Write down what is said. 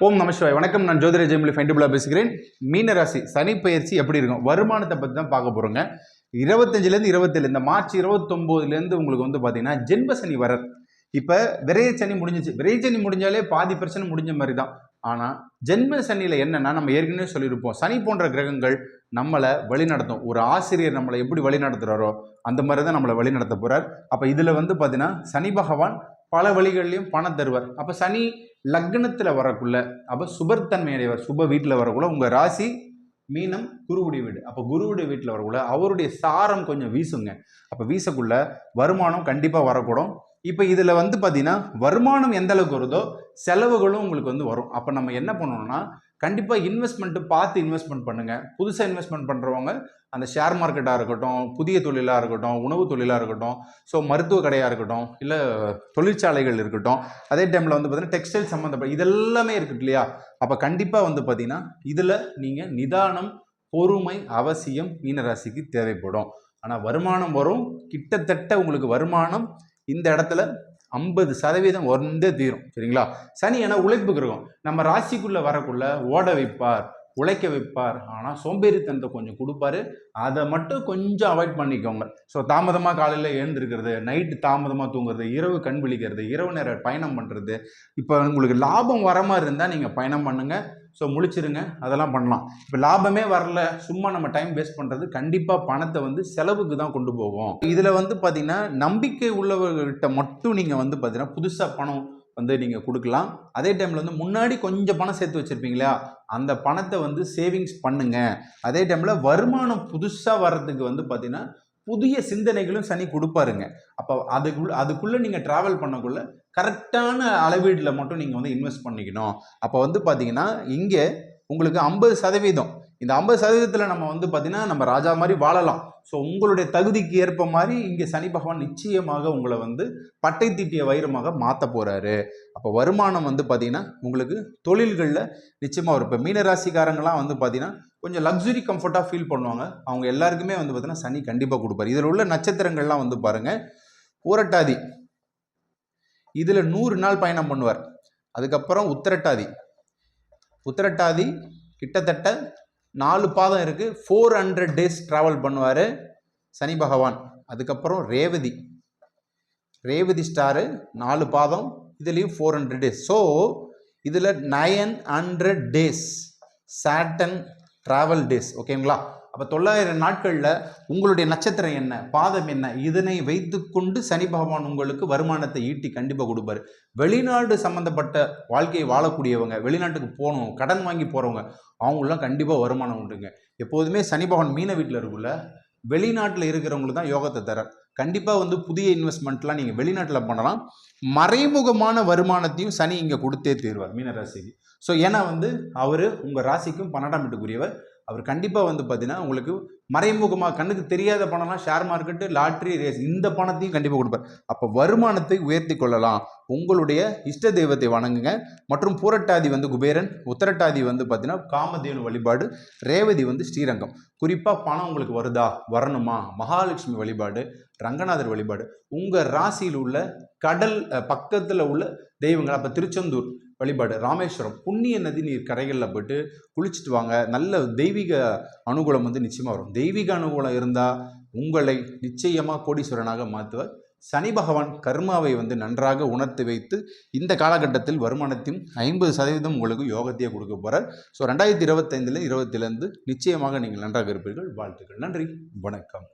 ஓம் நமசிவாய் வணக்கம் நான் ஜோதிர ஜெயமலி ஃபைண்டபுளாக பேசுகிறேன் மீனராசி சனி பயிற்சி எப்படி இருக்கும்? வருமானத்தை பற்றி தான் பார்க்க போகிறோங்க இருபத்தஞ்சிலேருந்து இருபத்தேழு இந்த மார்ச் இருபத்தொம்போதுலேருந்து உங்களுக்கு வந்து பார்த்தீங்கன்னா ஜென்ம சனி வரர் இப்போ விரைய சனி முடிஞ்சிச்சு. விரைய சனி முடிஞ்சாலே பாதி பிரச்சனை முடிஞ்ச மாதிரி தான். ஆனால் ஜென்ம சனியில் என்னென்னா நம்ம ஏற்கனவே சொல்லியிருப்போம். சனி போன்ற கிரகங்கள் நம்மளை வழிநடத்தும் ஒரு ஆசிரியர் நம்மளை எப்படி வழிநடத்துகிறாரோ அந்த மாதிரி தான் நம்மளை வழிநடத்த போகிறார் அப்போ இதில் வந்து பார்த்தீங்கன்னா சனி பகவான் பல வழிகள்லையும் பணம் தருவார். அப்போ சனி லக்னத்தில் வரக்குள்ள அப்போ சுபர்த்தன்மை அடைவார் சுப வீட்டில் வரக்குள்ள உங்கள் ராசி மீனம் குருவுடைய வீடு. அப்போ குருவுடைய வீட்டில் வரக்குள்ள அவருடைய சாரம் கொஞ்சம் வீசுங்க. அப்போ வீசக்குள்ள வருமானம் கண்டிப்பாக வரக்கூடும். இப்போ இதில் வந்து பார்த்தீங்கன்னா வருமானம் எந்த அளவுக்கு வருதோ செலவுகளும் உங்களுக்கு வந்து வரும். அப்போ நம்ம என்ன பண்ணணும்னா கண்டிப்பாக இன்வெஸ்ட்மெண்ட்டு பார்த்து இன்வெஸ்ட்மெண்ட் பண்ணுங்கள் புதுசாக இன்வெஸ்ட்மெண்ட் பண்ணுறவங்க அந்த ஷேர் மார்க்கெட்டாக இருக்கட்டும் புதிய தொழிலாக இருக்கட்டும் உணவு தொழிலாக இருக்கட்டும் ஸோ மருத்துவ கடையாக இருக்கட்டும் இல்லை தொழிற்சாலைகள் இருக்கட்டும் அதே டைமில் வந்து பார்த்திங்கன்னா டெக்ஸ்டைல் சம்மந்தப்பட்ட இதெல்லாமே இருக்குது இல்லையா? அப்போ கண்டிப்பாக வந்து பார்த்திங்கன்னா இதில் நீங்கள் நிதானம் பொறுமை அவசியம் மீனராசிக்கு தேவைப்படும். ஆனால் வருமானம் வரும். கிட்டத்தட்ட உங்களுக்கு வருமானம் இந்த இடத்துல ஐம்பது சதவீதம் வந்தே தீரும் சரிங்களா? சனி ஏன்னா உழைப்பு கிரகம். நம்ம ராசிக்குள்ளே வரக்குள்ள ஓட வைப்பார். உழைக்க வைப்பார். ஆனால் சோம்பேறித்தனத்தை கொஞ்சம் கொடுப்பாரு. அதை மட்டும் கொஞ்சம் அவாய்ட் பண்ணிக்கோங்க. ஸோ தாமதமாக காலையில் எழுந்திருக்கிறது நைட்டு தாமதமாக தூங்குறது இரவு கண் விழிக்கிறது இரவு நேர பயணம் பண்ணுறது இப்போ உங்களுக்கு லாபம் வர மாதிரி இருந்தால் நீங்கள் பயணம் பண்ணுங்கள் ஸோ முழிச்சிருங்க. அதெல்லாம் பண்ணலாம். இப்போ லாபமே வரல. சும்மா நம்ம டைம் வேஸ்ட் பண்ணுறது கண்டிப்பாக பணத்தை வந்து செலவுக்கு தான் கொண்டு போகும். இதில் வந்து பார்த்தீங்கன்னா நம்பிக்கை உள்ளவர்கிட்ட மட்டும் நீங்கள் வந்து பார்த்தீங்கன்னா புதுசாக பணம் வந்து நீங்கள் கொடுக்கலாம். அதே டைமில் வந்து முன்னாடி கொஞ்சம் பணம் சேர்த்து வச்சுருப்பீங்களா? அந்த பணத்தை வந்து சேவிங்ஸ் பண்ணுங்க. அதே டைமில் வருமானம் புதுசாக வர்றதுக்கு வந்து பார்த்தீங்கன்னா புதிய சிந்தனைகளும் சனி கொடுப்பாருங்க. அப்போ அதுக்குள்ள அதுக்குள்ளே நீங்கள் ட்ராவல் பண்ணக்குள்ள கரெக்டான அளவீட்டில் மட்டும் நீங்கள் வந்து இன்வெஸ்ட் பண்ணிக்கணும். அப்போ வந்து பார்த்தீங்கன்னா இங்கே உங்களுக்கு ஐம்பது சதவீதம். இந்த ஐம்பது சதவீதத்தில் நம்ம வந்து பார்த்திங்கன்னா நம்ம ராஜா மாதிரி வாழலாம். ஸோ உங்களுடைய தகுதிக்கு ஏற்ப மாதிரி இங்கே சனி பகவான் நிச்சயமாக உங்களை வந்து பட்டை தீட்டிய வைரமாக மாற்ற போகிறாரு அப்போ வருமானம் வந்து பார்த்திங்கன்னா உங்களுக்கு தொழில்களில் நிச்சயமாக வரும். இப்போ மீனராசிக்காரங்களாம் வந்து பார்த்திங்கன்னா கொஞ்சம் லக்ஸுரி கம்ஃபர்ட்டாக ஃபீல் பண்ணுவாங்க. அவங்க எல்லாருக்குமே வந்து பார்த்திங்கன்னா சனி கண்டிப்பாக கொடுப்பாரு. இதில் உள்ள நட்சத்திரங்கள்லாம் வந்து பாருங்கள் பூரட்டாதி. இதில் நூறு நாள் பயணம் பண்ணுவார். அதுக்கப்புறம் உத்திரட்டாதி. உத்திரட்டாதி கிட்டத்தட்ட நாலு பாதம் இருக்குது ஃபோர் ஹண்ட்ரட் டேஸ் ட்ராவல் பண்ணுவார் சனி பகவான். அதுக்கப்புறம் ரேவதி. ரேவதி ஸ்டாரு நாலு பாதம். இதுலேயும் ஃபோர் ஹண்ட்ரட் டேஸ் ஸோ இதில் nine hundred days Saturn travel days ஓகேங்களா அப்போ தொள்ளாயிரம் நாட்களில் உங்களுடைய நட்சத்திரம் என்ன பாதம் என்ன இதனை வைத்துக்கொண்டு சனி பகவான் உங்களுக்கு வருமானத்தை ஈட்டி கண்டிப்பாக கொடுப்பாரு. வெளிநாடு சம்மந்தப்பட்ட வாழ்க்கையை வாழக்கூடியவங்க வெளிநாட்டுக்கு போகணும் கடன் வாங்கி போகிறவங்க அவங்களாம் கண்டிப்பாக வருமானம் உண்டுங்க. எப்போதுமே சனி பகவான் மீன வீட்டில் இருக்குல்ல வெளிநாட்டில் இருக்கிறவங்களுக்கு தான் யோகத்தை தர கண்டிப்பாக வந்து புதிய இன்வெஸ்ட்மெண்ட்லாம் நீங்கள் வெளிநாட்டில் பண்ணலாம். மறைமுகமான வருமானத்தையும் சனி இங்கே கொடுத்தே தீர்வார் மீனராசிக்கு. ஸோ ஏன்னா வந்து அவர் உங்கள் ராசிக்கும் பன்னெண்டாம் வீட்டுக்குரியவர். அவர் கண்டிப்பாக வந்து பார்த்தீங்கன்னா உங்களுக்கு மறைமுகமாக கண்ணுக்கு தெரியாத பணம்லாம் ஷேர் மார்க்கெட்டு லாட்ரி ரேஸ் இந்த பணத்தையும் கண்டிப்பாக கொடுப்பார். அப்போ வருமானத்தை உயர்த்தி கொள்ளலாம். உங்களுடைய இஷ்ட தெய்வத்தை வணங்குங்க. மற்றும் பூரட்டாதி வந்து குபேரன் உத்தரட்டாதி வந்து பார்த்தீங்கன்னா காமதேவன் வழிபாடு ரேவதி வந்து ஸ்ரீரங்கம். குறிப்பாக பணம் உங்களுக்கு வருதா? வரணுமா? மகாலட்சுமி வழிபாடு ரங்கநாதர் வழிபாடு. உங்கள் ராசியில் உள்ள கடல் பக்கத்தில் உள்ள தெய்வங்கள் அப்போ திருச்செந்தூர் வழிபாடு. ராமேஸ்வரம் புண்ணிய நதி நீர் கரைகளில் போயிட்டு குளிச்சுட்டு வாங்க. நல்ல தெய்வீக அனுகூலம் வந்து நிச்சயமாக வரும். தெய்வீக அனுகூலம் இருந்தால் உங்களை நிச்சயமாக கோடீஸ்வரனாக மாற்றுவார் சனி பகவான் கர்மாவை வந்து நன்றாக உணர்த்தி வைத்து இந்த காலகட்டத்தில் வருமானத்தையும் ஐம்பது சதவீதம் உங்களுக்கு யோகத்தையே கொடுக்க போகிறார் ஸோ ரெண்டாயிரத்தி இருபத்தைந்தில் இருபத்திலேருந்து நிச்சயமாக நீங்கள் நன்றாக இருப்பீர்கள். வாழ்த்துக்கள். நன்றி. வணக்கம்.